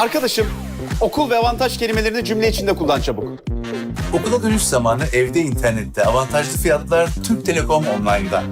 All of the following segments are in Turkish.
Arkadaşım okul ve avantaj kelimelerini cümle içinde kullan çabuk. Okula dönüş zamanı evde internette avantajlı fiyatlar Türk Telekom Online'da.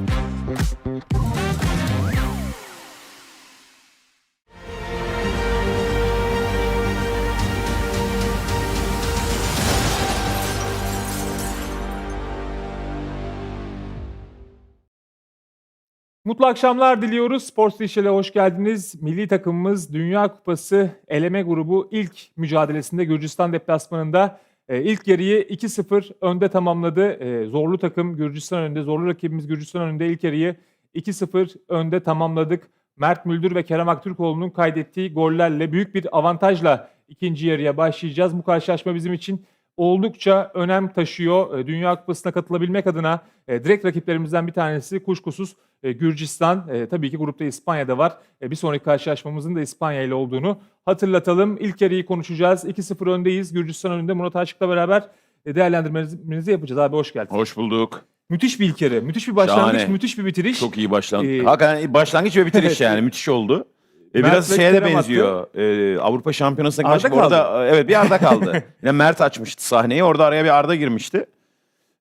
Mutlu akşamlar diliyoruz. Sports Dişi'yle hoş geldiniz. Milli takımımız Dünya Kupası eleme grubu ilk mücadelesinde Gürcistan deplasmanında e, ilk yarıyı 2-0 önde tamamladı. E, zorlu takım Gürcistan önünde, zorlu rakibimiz Gürcistan önünde ilk yarıyı 2-0 önde tamamladık. Mert Müldür ve Kerem Aktürkoğlu'nun kaydettiği gollerle büyük bir avantajla ikinci yarıya başlayacağız. Bu karşılaşma bizim için oldukça önem taşıyor. E, Dünya Kupası'na katılabilmek adına e, direkt rakiplerimizden bir tanesi kuşkusuz e, Gürcistan. Tabii ki grupta İspanya'da var. Bir sonraki karşılaşmamızın da İspanya ile olduğunu hatırlatalım. İlk yarıyı konuşacağız. 2-0 öndeyiz. Gürcistan önünde Murat Aşık'la beraber değerlendirmenizi yapacağız. Abi hoş geldin. Hoş bulduk. Müthiş bir ilk yarı. Müthiş bir başlangıç, Şahane. müthiş bir bitiriş. Çok iyi başlangıç. Ee, Hakikaten başlangıç ve bitiriş yani müthiş oldu. E, biraz şeye de benziyor. Ee, Avrupa Şampiyonası'na Arda maç bu arada evet bir Arda kaldı. Yine Mert açmıştı sahneyi. Orada araya bir Arda girmişti.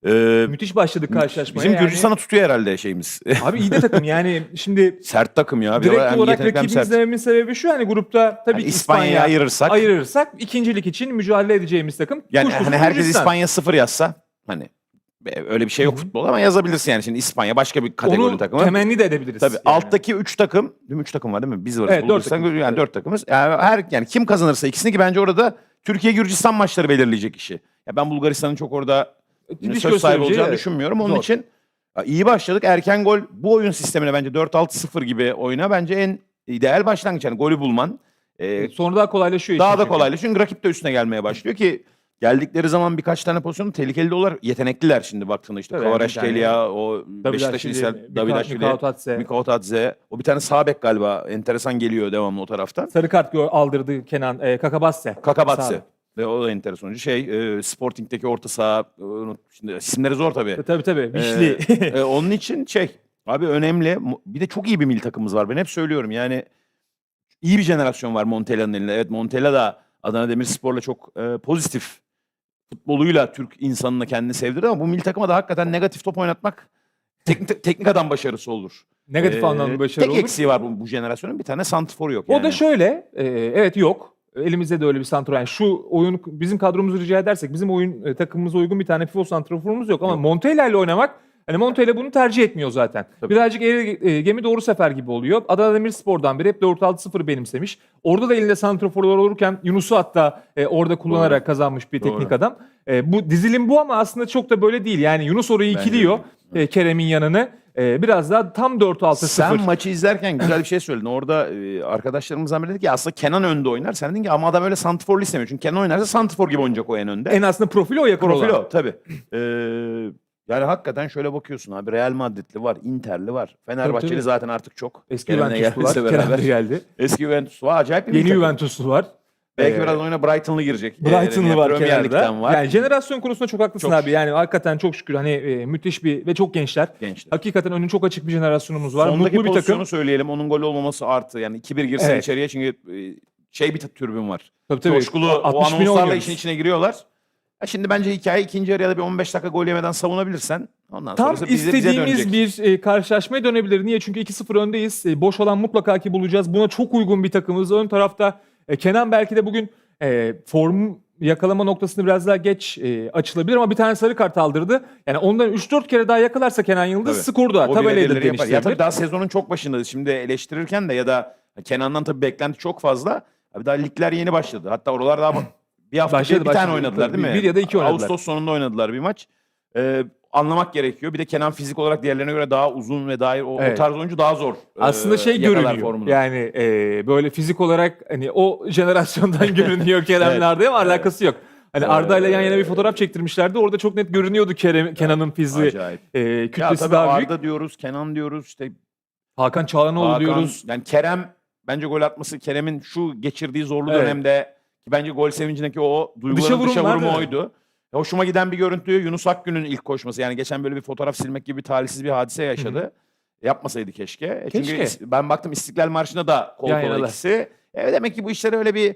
Ee, Müthiş başladık karşılaşmaya. bizim yani. Gürcistan'ı tutuyor herhalde şeyimiz. Abi iyi de takım yani şimdi Sert takım ya. Bir de direkt hem olarak yetenekli hem sert. dememin sebebi şu hani grupta tabii Yani ki İspanya'yı İspanya ayırırsak. ayırırsak ikincilik için mücadele edeceğimiz takım. yani kuşkusuz hani herkes Gürcistan. İspanya sıfır yazsa hani e, öyle bir şey yok futbolda ama yazabilirsin yani. Şimdi İspanya başka bir kategori Onu takımı. temenni de edebiliriz. Tabii yani. alttaki 3 takım, değil mi 3 takım var değil mi? Biz varız. Evet, dört Bulgaristan, takım. yani 4 takımız. Yani her yani kim kazanırsa ikisini ki bence orada Türkiye Gürcistan maçları belirleyecek işi. Ya ben Bulgaristan'ın çok orada Diş söz sahibi olacağını evet. düşünmüyorum. Onun Zor. için iyi başladık. Erken gol bu oyun sistemine bence 4-6-0 gibi oyuna bence en ideal başlangıç. Yani golü bulman. Ee, Sonra daha kolaylaşıyor. daha da kolaylaşıyor. Çünkü rakip de üstüne gelmeye başlıyor ki geldikleri zaman birkaç tane pozisyonu tehlikeli de. Yetenekliler şimdi baktığında işte Tabii, yani bir Kvaratskhelia, o Beşiktaş'ın Davidashvili, ise Mika- Davidashvili. Mikhautadze. Mikotadze. O bir tane sağ bek galiba. Enteresan geliyor devamlı o taraftan. Sarı kart aldırdı Kenan e. Kakabatse. Sağ. Ve o da enteresan. Şey, e, Sporting'deki orta saha. e, Şimdi isimleri zor tabii. E, Tabii tabii. Vişli. E, onun için şey, abi önemli. Bir de çok iyi bir milli takımımız var. Ben hep söylüyorum yani iyi bir jenerasyon var Montella'nın elinde. Evet Montella da Adana Demirspor'la çok e, pozitif futboluyla Türk insanına kendini sevdirdi ama bu milli takıma da hakikaten negatif top oynatmak teknik, teknik adam başarısı olur. Negatif Ee, anlamda başarı tek olur. eksiği var bu, bu jenerasyonun. Bir tane santiforu yok O yani. da şöyle, e, evet yok. Elimizde de öyle bir santrfor. Yani şu oyun bizim kadromuzu rica edersek bizim oyun e, takımımıza uygun bir tane pivot santrforumuz yok ama. Montella ile oynamak hani Montella bunu tercih etmiyor zaten. Tabii. Birazcık eğri, e, gemi doğru sefer gibi oluyor. Adana Demirspor'dan beri hep 4-6-0 benimsemiş. Orada da elinde santrforlar olurken Yunus'u hatta e, orada kullanarak kazanmış bir teknik Doğru. adam. E, bu dizilim bu ama aslında çok da böyle değil. Yani Yunus orayı Bence ikiliyor e, Kerem'in yanını. E, biraz daha tam 4-6-0. Sen maçı izlerken güzel bir şey söyledin. Orada e, arkadaşlarımızdan biri dedi ki aslında Kenan önde oynar. Sen dedin ki ama adam öyle santiforlu istemiyor. Çünkü Kenan oynarsa santifor gibi oynayacak o en önde. En aslında profili o yakın Profil olan. o tabii. Ee, yani hakikaten şöyle bakıyorsun abi. Real Madrid'li var, Inter'li var. Fenerbahçeli tabii. zaten artık çok. Eski Kerem'le Juventuslu var. Kerem beraber. de geldi. Eski Juventus var. Acayip bir Yeni takım. Juventuslu var. Belki Ee, biraz oyuna Brighton'lı girecek. Brighton'lı Ee, var kenarda. Var. Yani jenerasyon konusunda çok haklısın Çok abi. Yani hakikaten çok şükür hani e, müthiş bir ve çok gençler. Gençler. Hakikaten önü çok açık bir jenerasyonumuz var. Sondaki Mutlu bir pozisyonu takım. söyleyelim. Onun gol olmaması artı. Yani 2-1 girsen Evet. içeriye çünkü e, şey bir türbün var. Tabii tabii. Coşkulu o 60 bin anonslarla işin içine giriyorlar. Ha şimdi bence hikaye ikinci yarıya da bir 15 dakika gol yemeden savunabilirsen ondan Tam sonrası bize, bize istediğimiz dönecek. bir e, karşılaşmaya dönebilir. Niye? Çünkü 2-0 öndeyiz. E, boş alan mutlaka ki bulacağız. Buna çok uygun bir takımız. Ön tarafta e, Kenan belki de bugün e, form yakalama noktasını biraz daha geç e, açılabilir ama bir tane sarı kart aldırdı. Yani ondan 3-4 kere daha yakalarsa Kenan Yıldız Tabii. skoru da O tabelayı da bile yapar. Ya tabii daha sezonun çok başındayız. Şimdi eleştirirken de ya da Kenan'dan tabii beklenti çok fazla. Abi daha ligler yeni başladı. Hatta oralar daha bir hafta Başladı, bir, bir tane başladı. oynadılar değil mi? Bir ya da iki oynadılar. Ağustos sonunda oynadılar bir maç. Ee, anlamak gerekiyor. Bir de Kenan fizik olarak diğerlerine göre daha uzun ve daha o, o Evet. tarz oyuncu daha zor. Aslında ee, şey yakalar görünüyor. formunu. Yani e, böyle fizik olarak hani o jenerasyondan görünüyor Kerem'le Arda'ya ama alakası yok. Hani Ee, Arda ile yan yana bir fotoğraf çektirmişlerdi. Orada çok net görünüyordu Kerem, Kenan'ın fiziği. Acayip. E, Ya kütlesi tabii daha büyük. Arda diyoruz, Kenan diyoruz, işte Hakan Çağlanoğlu Hakan, diyoruz. Yani Kerem bence gol atması Kerem'in şu geçirdiği zorlu Evet. dönemde ki bence gol sevincindeki o duyguların Dışa dışa, vurum vurumu oydu. Ya Hoşuma giden bir görüntü Yunus Akgün'ün ilk koşması. Yani geçen böyle bir fotoğraf silmek gibi bir talihsiz bir hadise yaşadı. Yapmasaydı keşke. E Çünkü Keşke. is- ben baktım İstiklal Marşı'nda da kol kola yanalar. ikisi. E demek ki bu işler öyle bir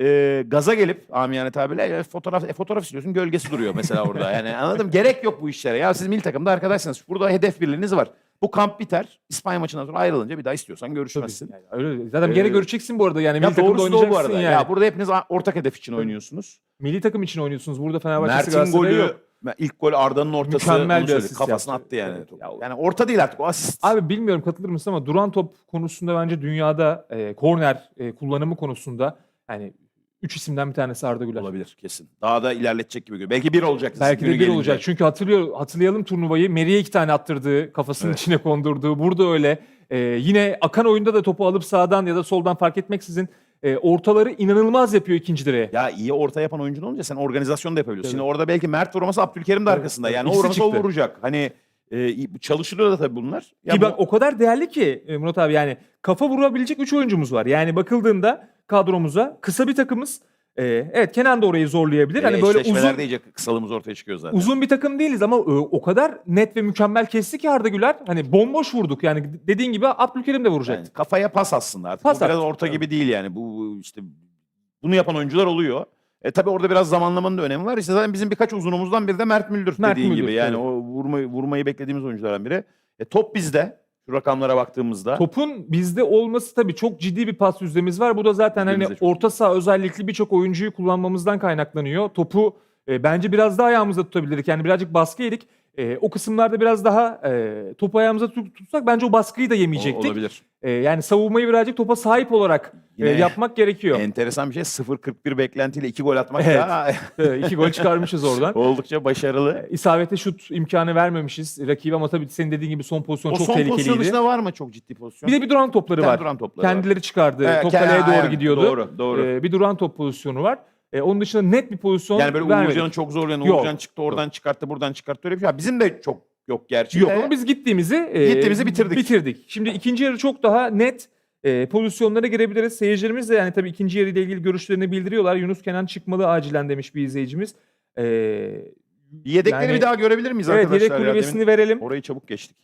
e, gaza gelip amiyane tabirle e, fotoğraf e, fotoğraf istiyorsun gölgesi duruyor mesela orada. Yani anladım gerek yok bu işlere. Ya siz milli takımda arkadaşsınız. Burada hedef birliğiniz var. Bu kamp biter. İspanya maçından sonra ayrılınca bir daha istiyorsan Tabii. görüşmezsin. Yani öyle. Zaten gene Ee, göreceksin bu arada yani milli Ya takımda doğrusu da o bu oynayacaksın arada. yani. Ya burada hepiniz ortak hedef için oynuyorsunuz. Milli takım için oynuyorsunuz. Burada Fenerbahçe'si Mert'in golü yok. ilk gol Arda'nın ortası Mükemmel bir asist Kafasına yaptı. attı yani. Evet. Yani orta değil artık o asist. Abi bilmiyorum katılır mısın ama duran top konusunda bence dünyada e, korner e, kullanımı konusunda yani üç isimden bir tanesi Arda Güler. olabilir kesin. Daha da ilerletecek gibi görünüyor. Belki bir olacak. Belki de bir gelince. olacak. Çünkü hatırlıyor, hatırlayalım turnuvayı. Meri'ye iki tane attırdığı, kafasının Evet. içine kondurduğu. Burada öyle. Ee, yine akan oyunda da topu alıp sağdan ya da soldan fark etmeksizin e, ortaları inanılmaz yapıyor ikinci direğe. Ya iyi orta yapan oyuncun olunca sen organizasyon da yapabiliyorsun. Tabii. Şimdi orada belki Mert vurması Abdülkerim de Evet, arkasında. evet. Yani o İkisi vurması o çıktı. vuracak. Hani e, çalışılıyor da tabii bunlar. Ya Ki bu- bak o kadar değerli ki e, Murat abi yani kafa vurabilecek 3 oyuncumuz var. Yani bakıldığında kadromuza kısa bir takımız. E, evet Kenan da orayı zorlayabilir. Hani böyle eşleşmelerde uzun iyice kısalığımız ortaya çıkıyor zaten. uzun bir takım değiliz ama e, o kadar net ve mükemmel kesti ki Arda Güler. Hani bomboş vurduk yani dediğin gibi Abdülkerim de vuracak. Yani kafaya pas aslında artık. Pas bu biraz orta Evet. gibi değil yani. Bu işte bunu yapan oyuncular oluyor. E tabii orada biraz zamanlamanın da önemi var. İşte zaten bizim birkaç uzunumuzdan biri de Mert Müldür Mert dediğin Müldür, gibi. Yani tabii. o vurmayı, vurmayı beklediğimiz oyunculardan biri. E top bizde. Rakamlara baktığımızda. Topun bizde olması tabii çok ciddi bir pas yüzdemiz var. Bu da zaten hani çok orta saha özellikli birçok oyuncuyu kullanmamızdan kaynaklanıyor. Topu e, bence biraz daha ayağımızda tutabilirdik. Yani birazcık baskı yedik. E, o kısımlarda biraz daha e, topu ayağımıza tut- tutsak bence o baskıyı da O- yemeyecektik. olabilir. E, yani savunmayı birazcık topa sahip olarak e, Yine yapmak gerekiyor. Enteresan bir şey 0-41 beklentiyle 2 gol atmak Evet. da E, iki gol çıkarmışız oradan. oldukça başarılı. İsabetli şut imkanı vermemişiz rakibe ama tabii senin dediğin gibi son pozisyon O çok son pozisyon tehlikeliydi. dışında var mı çok ciddi pozisyon? Bir de bir duran topları Bir tane var. duran topları var. Kendileri çıkardı. Evet, Top ke- kaleye doğru aynen. gidiyordu. Doğru, doğru. Ee, bir duran top pozisyonu var. Ee, onun dışında net bir pozisyon Yani böyle vermedik. Çok zorlayan Yok. Uğurcan çıktı oradan çıkarttı buradan çıkarttı öyle bir şey. Ya Bizim de çok yok gerçi. Yok de. ama biz gittiğimizi e, Gittiğimizi bitirdik. bitirdik. Şimdi ikinci yarı çok daha net e, pozisyonlara girebiliriz. Seyircilerimiz de yani tabii ikinci yarı ile ilgili görüşlerini bildiriyorlar. Yunus Kenan çıkmalı acilen demiş bir izleyicimiz. Ee, Yedekleri Yani- bir daha görebilir miyiz evet arkadaşlar? yedek ya? kulübesini verelim. Orayı çabuk geçtik.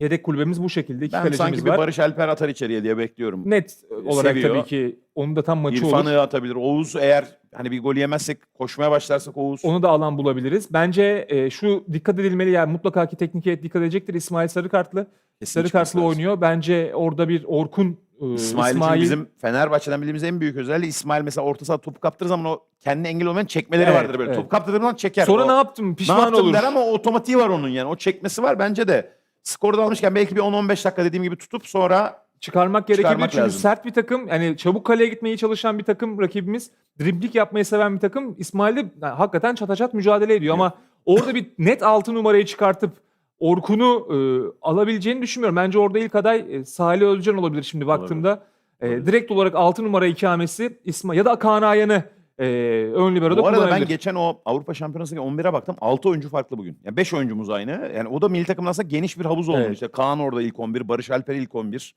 Yedek kulübemiz bu şekilde. İki Ben kalecimiz sanki bir var. Barış Alper atar içeriye diye bekliyorum. Net olarak seviyor. tabii ki onun da tam maçı olur. İrfan'ı atabilir. Oğuz eğer hani bir gol yemezsek koşmaya başlarsak Oğuz. Onu da alan bulabiliriz. Bence e, şu dikkat edilmeli yani mutlaka ki tekniğe dikkat edecektir. İsmail Sarıkartlı. Kesin Sarı çıkması kartlı lazım. oynuyor. Bence orada bir Orkun e, İsmail, İsmail, için bizim Fenerbahçe'den bildiğimiz en büyük özelliği İsmail mesela orta saha topu kaptırdığı zaman o kendine engel olmayan çekmeleri Evet, vardır böyle. evet. Topu kaptırdığı zaman çeker. sonra O- ne yaptım ne pişman yaptım olur. der ama o otomatiği var onun yani. O çekmesi var bence de. Skoru da almışken belki bir 10-15 dakika dediğim gibi tutup sonra Çıkarmak gerekebilir Çıkarmak çünkü lazım. sert bir takım. Yani çabuk kaleye gitmeyi çalışan bir takım rakibimiz. Driblik yapmayı seven bir takım. İsmail de yani hakikaten çataçat mücadele ediyor ama orada bir net 6 numarayı çıkartıp Orkun'u e, alabileceğini düşünmüyorum. Bence orada ilk aday e, Salih Özcan olabilir şimdi baktığımda. E, direkt olarak 6 numara ikamesi İsmail ya da Kaan Ayhan'ı e, ön libero'da Bu arada ben kullanabilir. geçen o Avrupa Şampiyonası'ndaki 11'e baktım. 6 oyuncu farklı bugün. Yani 5 oyuncumuz aynı. Yani o da milli takımın aslında geniş bir havuz olmuş. Evet. İşte Kaan orada ilk 11, Barış Alper ilk 11.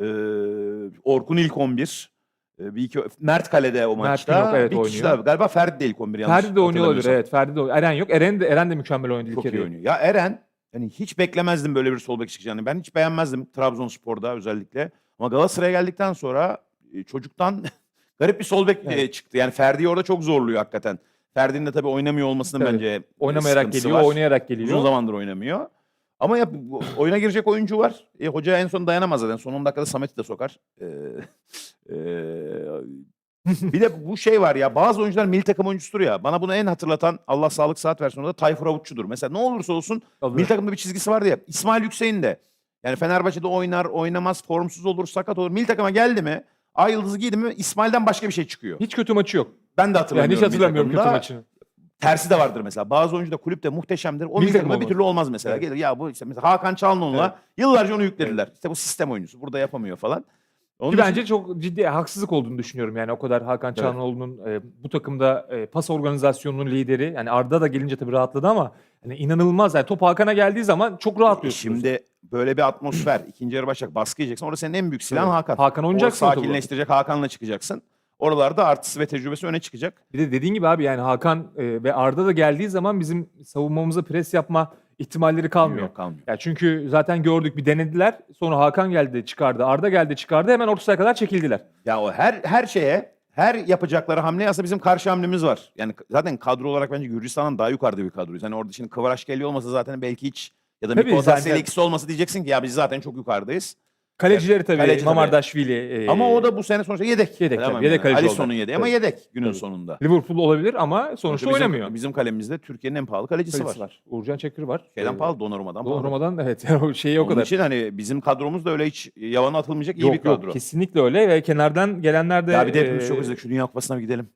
Ee, Orkun ilk 11. Ee, bir iki, Mert Kale'de o maçta. Günok, evet, bir kişi oynuyor. daha. Galiba Ferdi de ilk 11 yanlış Ferdi de oynuyor olabilir. hatırlamıyorsam. Evet Ferdi de oynuyor. Eren yok. Eren de, Eren de mükemmel oynadı ilk Çok iyi oynuyor. Ya Eren hani hiç beklemezdim böyle bir sol bek çıkacağını. Ben hiç beğenmezdim Trabzonspor'da özellikle. Ama Galatasaray'a geldikten sonra e, çocuktan garip bir sol bek e, Evet. çıktı. Yani Ferdi'yi orada çok zorluyor hakikaten. Ferdi'nin de tabii oynamıyor olmasının Evet. bence Oynamayarak geliyor, var. oynayarak geliyor. Uzun zamandır oynamıyor. Ama ya bu- oyuna girecek oyuncu var. E, hoca en son dayanamaz zaten. Son 10 dakikada Samet'i de sokar. Ee, e, bir de bu şey var ya bazı oyuncular milli takım oyuncusudur ya. Bana bunu en hatırlatan Allah sağlık saat versin orada Tayfur Avutçu'dur. Mesela ne olursa olsun Alır. milli takımda bir çizgisi vardı ya. İsmail Yüksek'in de. Yani Fenerbahçe'de oynar, oynamaz, formsuz olur, sakat olur. Milli takıma geldi mi, ay yıldızı giydi mi İsmail'den başka bir şey çıkıyor. Hiç kötü maçı yok. Ben de Yani hatırlamıyorum. hiç milli hatırlamıyorum kötü takımda. maçını. Tersi de vardır mesela. Bazı oyuncu da kulüpte muhteşemdir. O Milli milli takım takımda bir olmaz. türlü olmaz mesela. Gelir ya bu işte mesela Hakan Çalhanoğlu'na yıllarca onu yüklediler. İşte bu sistem oyuncusu. Burada yapamıyor falan. Onun Ki için- bence çok ciddi haksızlık olduğunu düşünüyorum. Yani o kadar Hakan Çalhanoğlu'nun e, bu takımda e, pas organizasyonunun lideri. Yani Arda da gelince tabii rahatladı ama hani inanılmaz. Yani top Hakan'a geldiği zaman çok rahatlıyorsun. Şimdi böyle bir atmosfer. ikinci yarı başlayacak. Baskı yiyeceksin. Orada senin en büyük silahın Evet. Hakan. Hakan oynayacaksın o topu. sakinleştirecek. Hakan'la çıkacaksın. Oralarda artısı ve tecrübesi öne çıkacak. Bir de dediğin gibi abi yani Hakan e, ve Arda da geldiği zaman bizim savunmamıza pres yapma ihtimalleri kalmıyor. Yok, kalmıyor. Ya çünkü zaten gördük bir denediler. Sonra Hakan geldi çıkardı. Arda geldi çıkardı. Hemen orta sahaya kadar çekildiler. Ya o her her şeye, her yapacakları hamle aslında bizim karşı hamlemiz var. Yani zaten kadro olarak bence Gürcistan'dan daha yukarıda bir kadroyuz. Hani orada şimdi Kıvaraşkeli olmasa zaten belki hiç ya da Tabii Miko zaten- Otasya'yla ikisi olmasa diyeceksin ki ya biz zaten çok yukarıdayız. Kalecileri tabii Kaleci tabii. Mamardashvili. e, Ama o da bu sene sonuçta yedek. Yedek Tamam tabii, yedek yani. kaleci Alisson'un yedeği ama Tabii. yedek günün Tabii. sonunda. Liverpool olabilir ama sonuçta bizim, oynamıyor. Bizim kalemimizde Türkiye'nin en pahalı kalecisi, Kalecisi var. Uğurcan Çakır var. Şeyden Ee, pahalı, Donnarumma'dan pahalı. Roma'dan evet o şeyi o Onun kadar. için hani bizim kadromuz da öyle hiç yavana atılmayacak iyi yok bir kadro. yok kesinlikle öyle ve kenardan gelenler de Ya bir de hepimiz e, çok özledik. Şu Dünya Kupası'na bir gidelim.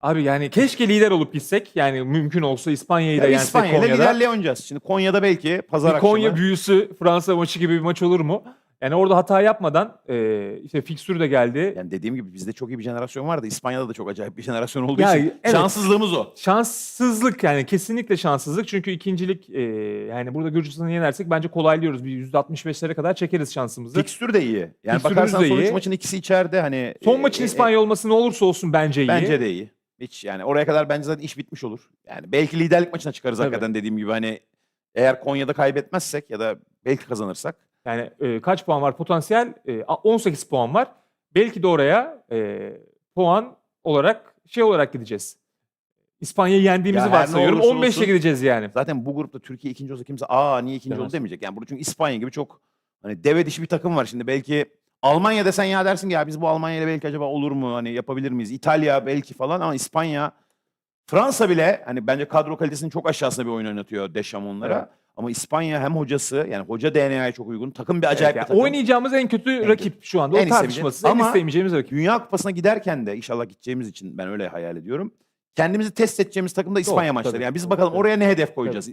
Abi yani keşke lider olup gitsek. Yani mümkün olsa İspanya'yı da Ya yensek İspanya'da Konya'da. liderliğe oynayacağız. Şimdi Konya'da belki pazar Bir akşamı. Konya büyüsü Fransa maçı gibi bir maç olur mu? Yani orada hata yapmadan e, işte fikstür de geldi. Yani dediğim gibi bizde çok iyi bir jenerasyon vardı. İspanya'da da çok acayip bir jenerasyon olduğu Ya, için evet. şanssızlığımız o. Şanssızlık yani kesinlikle şanssızlık. Çünkü ikincilik e, yani burada Gürcistan'ı yenersek bence kolaylıyoruz. Bir %65'lere kadar çekeriz şansımızı. Fikstür de iyi. Yani Fikstürümüz bakarsan de son üç iyi. maçın ikisi içeride hani. Son e, maçın e, İspanya olması ne olursa olsun bence iyi. Bence de iyi. Hiç yani oraya kadar bence zaten iş bitmiş olur. Yani belki liderlik maçına çıkarız Tabii. hakikaten dediğim gibi hani eğer Konya'da kaybetmezsek ya da belki kazanırsak. Yani e, kaç puan var potansiyel? E, a- 18 puan var. Belki de oraya e, puan olarak şey olarak gideceğiz. İspanya'yı yendiğimizi Ya her ne varsayıyorum. olursa 15'e olsun- gideceğiz yani. Zaten bu grupta Türkiye ikinci olsa kimse aa niye ikinci oldu demeyecek. Yani burada çünkü İspanya gibi çok hani deve dişi bir takım var şimdi. Belki Almanya desen ya dersin ki ya biz bu Almanya ile belki acaba olur mu? Hani yapabilir miyiz? İtalya belki falan ama İspanya Fransa bile hani bence kadro kalitesinin çok aşağısında bir oyun oynatıyor Deschamps onlara. Evet. Ama İspanya hem hocası yani hoca DNA'ya çok uygun. Takım bir acayip Evet, bir yani takım. Oynayacağımız en kötü rakip şu anda. En o tartışmasız. En istemeyeceğimiz rakip. Dünya Kupası'na giderken de inşallah gideceğimiz için ben öyle hayal ediyorum. Kendimizi test edeceğimiz takım da İspanya Doğru, maçları. tabii. Yani biz bakalım Tabii. oraya ne hedef koyacağız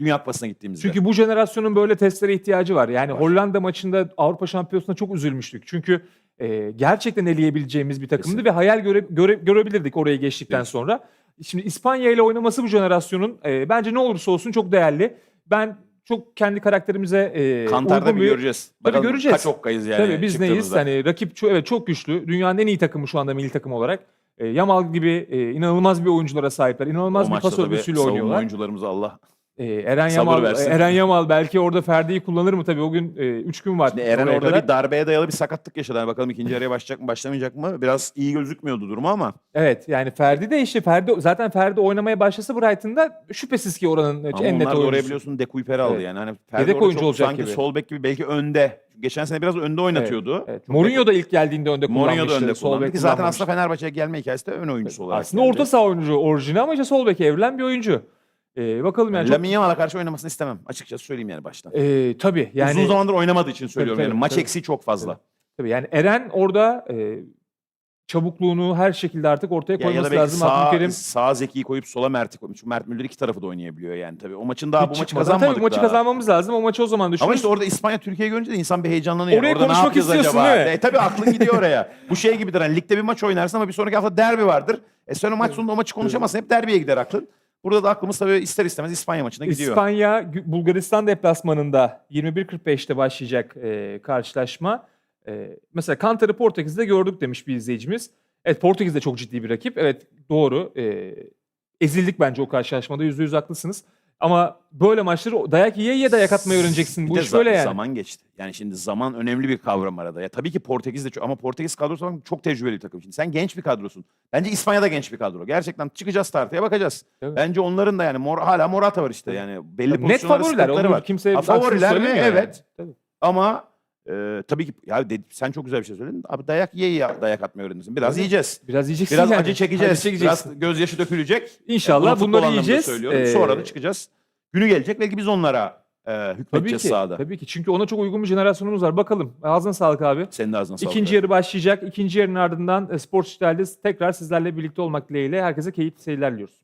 Dünya Kupası'na gittiğimizde. Çünkü bu jenerasyonun böyle testlere ihtiyacı var. Yani Var. Hollanda maçında Avrupa Şampiyonası'nda çok üzülmüştük. Çünkü e, gerçekten eleyebileceğimiz bir takımdı Kesinlikle. ve hayal göre, göre- görebilirdik oraya geçtikten Evet. sonra. Şimdi İspanya ile oynaması bu jenerasyonun e, bence ne olursa olsun çok değerli. Ben çok kendi karakterimize e, Kantar'da bir göreceğiz. Bakalım göreceğiz. Kaç okkayız yani Tabii biz neyiz? Hani rakip çok, evet çok güçlü. Dünyanın en iyi takımı şu anda milli takım olarak. E, Yamal gibi e, inanılmaz bir oyunculara sahipler. İnanılmaz o bir pas tabii örgüsüyle oynuyorlar. oyuncularımıza Allah. E, Eren sabır Yamal versin. Eren Yamal belki orada Ferdi'yi kullanır mı tabii o gün 3 gün var. Şimdi Eren orada kadar. bir darbeye dayalı bir sakatlık yaşadı. Yani bakalım ikinci yarıya başlayacak mı başlamayacak mı? Biraz iyi gözükmüyordu durumu ama. Evet yani Ferdi de işte Ferdi zaten Ferdi oynamaya başlasa Brighton'da şüphesiz ki oranın Ama en net oyuncusu. biliyorsun Dekuyper aldı Evet. yani. Hani Ferdi Yedek oyuncu çok olacak sanki gibi. sol bek gibi belki önde. Geçen sene biraz önde oynatıyordu. Evet. Çok Mourinho da ilk geldiğinde önde kullanmıştı. Mourinho da önde bek ki zaten aslında Fenerbahçe'ye gelme hikayesi de ön oyuncusu olarak Aslında geldi. orta saha oyuncu orijini ama işte sol beke evrilen bir oyuncu. Ee, bakalım yani Lamine Yamal'a karşı oynamasını istemem. Açıkçası söyleyeyim yani baştan. Ee, tabii yani Uzun zamandır oynamadığı için söylüyorum tabii, yani. Maç tabii. eksiği çok fazla. tabii yani Eren orada e, çabukluğunu her şekilde artık ortaya Ya, ya da koyması lazım. sağ, Abdülkerim sağ Zeki'yi koyup sola Mert'i koymuş. Çünkü Mert Müldür iki tarafı da oynayabiliyor yani tabii. O maçın daha hiç bu maçı çıkmadan- kazanmadık Tabii maçı daha. kazanmamız lazım. O maçı o zaman düşünürüz. Ama işte orada İspanya Türkiye görünce de insan bir heyecanlanıyor. Oraya orada ne konuşmak yapacağız istiyorsun, acaba? değil mi? E, tabii aklın gidiyor oraya. Bu şey gibidir hani ligde bir maç oynarsın ama bir sonraki hafta derbi vardır. E sonra maç sonunda o maçı konuşamazsın. Hep derbiye gider aklın. Burada da aklımız tabii ister istemez İspanya maçına gidiyor. İspanya Bulgaristan deplasmanında 21.45'te başlayacak e, karşılaşma. E, mesela Kantar'ı Portekiz'de gördük demiş bir izleyicimiz. Evet Portekiz de çok ciddi bir rakip. Evet doğru. E, ezildik bence o karşılaşmada. %100 haklısınız. Ama böyle maçları dayak yiye yiye dayak atmayı öğreneceksin. Bu iş böyle yani. Zaman geçti. Yani şimdi zaman önemli bir kavram arada. Ya tabii ki Portekiz de çok ama Portekiz kadrosu olarak çok tecrübeli bir takım. Şimdi sen genç bir kadrosun. Bence İspanya da genç bir kadro. Gerçekten çıkacağız tartıya bakacağız. Tabii. Bence onların da yani mor, hala Morata var işte yani belli net pozisyonlarda favoriler. var. kimse favoriler mi? yani. Evet. Tabii. Ama e, tabii ki ya dedi- sen çok güzel bir şey söyledin. Abi dayak ye ye dayak atmayı öğrenirsin. Biraz yiyeceğiz. Biraz yiyeceksin Biraz yani. acı çekeceğiz. Acı çekeceksin. Biraz gözyaşı dökülecek. İnşallah Bunu futbol bunları anlamında yiyeceğiz. Söylüyorum. Ee, Sonra da çıkacağız. Günü gelecek belki biz onlara e, Tabii hükmedeceğiz ki. sahada. Tabii ki. Çünkü ona çok uygun bir jenerasyonumuz var. Bakalım. Ağzına sağlık abi. Senin de ağzına sağlık. İkinci yarı başlayacak. İkinci yarının ardından e, Spor Dijital'de tekrar sizlerle birlikte olmak dileğiyle herkese keyifli seyirler diliyoruz.